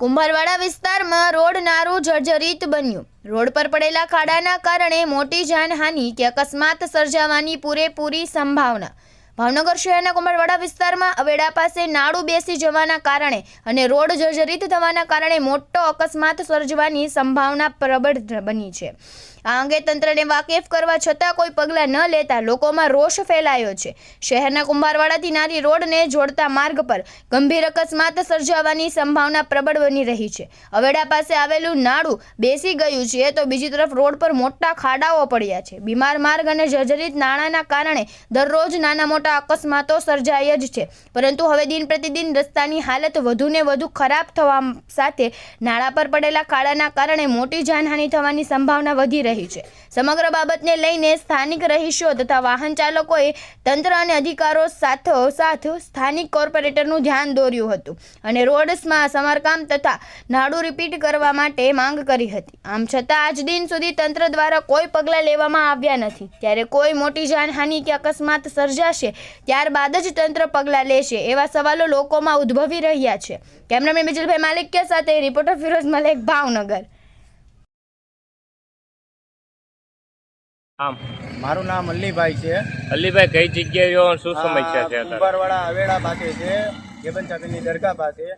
કુંભારવાડા વિસ્તારમાં રોડ નારું જર્જરિત બન્યું. રોડ પર પડેલા ખાડાના કારણે મોટી જાનહાનિ કે અકસ્માત સર્જાવાની પૂરેપૂરી સંભાવના. ભાવનગર શહેરના કુંભારવાડા વિસ્તારમાં અવેડા પાસે નાળું બેસી જવાના કારણે અને રોડ જર્જરિત થવાના કારણે મોટો અકસ્માત સર્જવાની સંભાવના પ્રબળ બની છે. આ અંગે તંત્રને વાકેફ કરવા છતાં કોઈ પગલાં ન લેતા લોકોમાં રોષ ફેલાયો છે. શહેરના કુંભારવાડાથી નારી રોડને જોડતા માર્ગ પર ગંભીર અકસ્માત સર્જાવાની સંભાવના પ્રબળ બની રહી છે. અવેડા પાસે આવેલું નાળું બેસી ગયું છે તો બીજી તરફ રોડ પર મોટા ખાડાઓ પડ્યા છે. બીમાર માર્ગ અને જર્જરિત નાણાંના કારણે દરરોજ નાના મોટા અકસ્માતો સર્જાય જ છે. પરંતુ હવે દિન પ્રતિદિન રસ્તાની હાલત વધુને વધુ ખરાબ થવા સાથે નાળા પર પડેલા ખાડાના કારણે મોટી જાનહાનિ થવાની સંભાવના વધી રહી છે. સમગ્ર બાબતને લઈને સ્થાનિક રહીશો તથા વાહન ચાલકોએ તંત્ર અને અધિકારો સાથોસાથ સ્થાનિક કોર્પોરેટરનું ધ્યાન દોર્યું હતું અને રોડ્સમાં સમારકામ તથા નાડું રિપીટ કરવા માટે માંગ કરી હતી. આમ છતાં આજ દિન સુધી તંત્ર દ્વારા કોઈ પગલાં લેવામાં આવ્યા નથી. ત્યારે કોઈ મોટી જાનહાનિ કે અકસ્માત સર્જાશે, ત્યારબાદ જ તંત્ર પગલાં લેશે એવા સવાલો લોકોમાં ઉદ્ભવી રહ્યા છે. કેમેરામેન બિજલભાઈ માલિક્ય સાથે રિપોર્ટર ફિરોઝ મલેક, ભાવનગર. આમ. મારું નામ અલ્લીભાઈ છે. અલ્લીભાઈ કઈ જગ્યાએ રહ્યો શું સમસ્યા છે કુંભારવાડા અવેડા પાસે છે ગેબન સાહેબની દરગાહ પાસે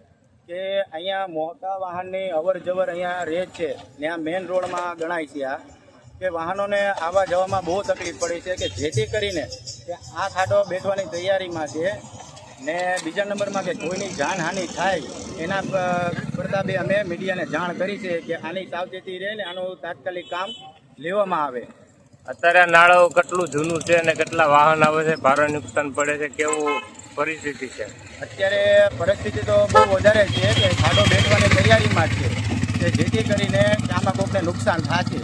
કે અહીંયા મોટા વાહનની અવર જવર અહીંયા રહે છે. ને આ મેઇન રોડમાં ગણાય છે આ. કે વાહનોને આવવા જવામાં બહુ તકલીફ પડી છે કે જેથી કરીને કે આ ખાડો બેઠવાની તૈયારીમાં છે. ને બીજા નંબરમાં કે કોઈની જાનહાનિ થાય એના કરતાં પ્રતાપે અમે મીડિયાને જાણ કરી છે કે આની સાવચેતી રહે ને આનું તાત્કાલિક કામ લેવામાં આવે. અત્યારે નાળું કેટલું જૂનું છે અને કેટલા વાહન આવે છે ભારે નુકસાન પડે છે કેવું પરિસ્થિતિ છે? અત્યારે પરિસ્થિતિ તો બહુ વધારે છે કે ખાડો બેઠવાની તૈયારીમાં છે. કે જેથી કરીને આમાં કોઈને નુકસાન થશે.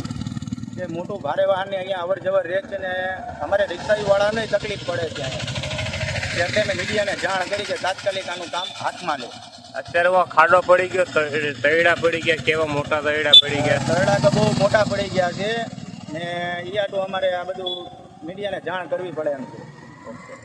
જે મોટું ભારે વાહનની અહીંયા અવર જવર રહે છે ને અમારે રિક્ષાવાળાને તકલીફ પડે છે એટલે મેં મીડિયાને જાણ કરી કે તાત્કાલિક આનું કામ હાથમાં લે. અત્યારે ખાડો પડી ગયો તૈડા પડી ગયા કેવા મોટા તૈડા પડી ગયા? તૈડા તો બહુ મોટા પડી ગયા છે. ને ઈયા તો અમારે આ બધું મીડિયાને જાણ કરવી પડે એમ છે.